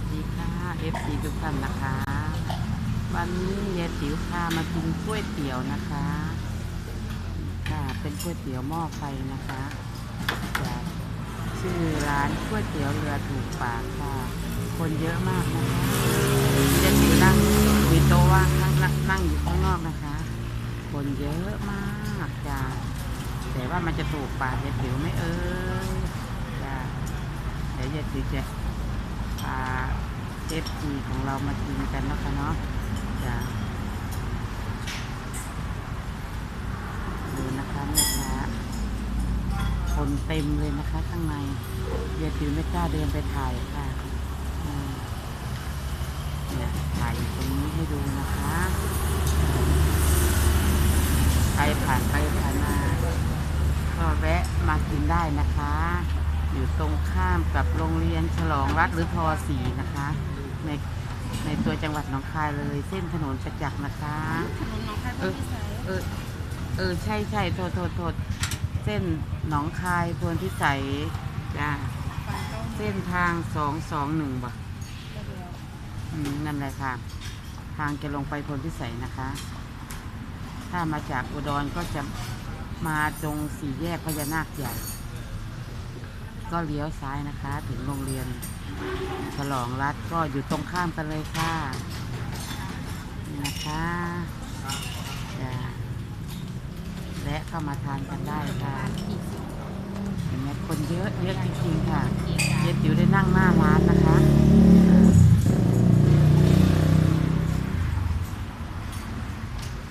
วัสดีค่ะ FC ทุกท่านนะคะ วันนี้ยายติ๋วพามากินก๋วยเตี๋ยวนะคะค่ะเป็นก๋วยเตี๋ยวหม้อไฟนะคะจากชื่อร้านก๋วยเตี๋ยวเรือถูกปากค่ะ คนเยอะมากนะคะยายติ๋วนั่งมีโต๊ะว่างนั่งนั่งอยู่ข้างนอกนะคะ คนเยอะมากจ้าแต่ว่ามันจะถูกปากยายติ๋วไหม่เอ่ยจ้าเดี๋ยวยายติ๋วจะ เอฟซีของเรามากินกันนะคะเนาะจ้าดูนะคะแม่ค้าคนเต็มเลยนะคะข้างในยายติวไม่กล้าเดินไปถ่ายค่ะเนี่ยถ่ายอยู่ตรงนี้ให้ดูนะคะใครผ่านไปผ่านมาก็แวะมากินได้นะคะ อยู่ตรงข้ามกับโรงเรียนฉลองรัฐหรือทอสีนะคะ ในในตัวจังหวัดหนองคายเลย เส้นถนนประจักษ์นะคะ ถนนหนองคายเอต้นอพิสัยเออ เออ ใช่ใช่โทษโทษโทษเส้นหนองคายพวนพิสัยจ้าฝั่งต้นเส้นทางสองสองหนึ่งบ่ก็เดียวอืมนั่นแหละค่ะ ทางจะลงไปพลพิสัยนะคะ ถ้ามาจากอุดรก็จะมาตรงสี่แยกพญานาคใหญ่ ก็เลี้ยวซ้ายนะคะ ถึงโรงเรียนฉลองรัฐก็อยู่ตรงข้ามกันเลยค่ะนี่นะคะจะแวะเข้ามาทานกันได้ค่ะเห็นไหมคนเยอะเยอะจริงๆค่ะเย็ดติ๋วได้นั่งหน้าร้านนะคะ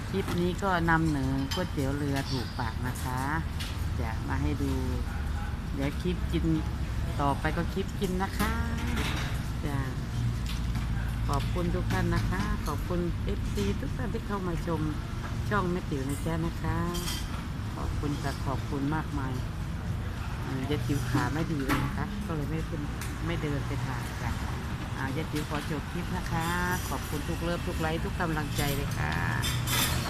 คลิปนี้ก็นำเหนือก๋วยเตี๋ยวเรือถูกปากนะคะ จะมาให้ดู เดี๋ยวคลิปกินต่อไปก็คลิปกินนะคะจะขอบคุณทุกท่านนะคะ ขอบคุณเอฟซีทุกท่านที่เข้ามาชมช่องแม่ติ๋วนะจ๊ะนะคะ ขอบคุณค่ะขอบคุณมากมายเอ่อยายติ๋วขาไม่ดีเลยนะคะ ก็เลยไม่เป็นไม่เดินไปถ่ายจ้ะอ่ายายติ๋วขอจบคลิปนะคะ ขอบคุณทุกเลิฟทุกไลค์ทุกกำลังใจเลยค่ะ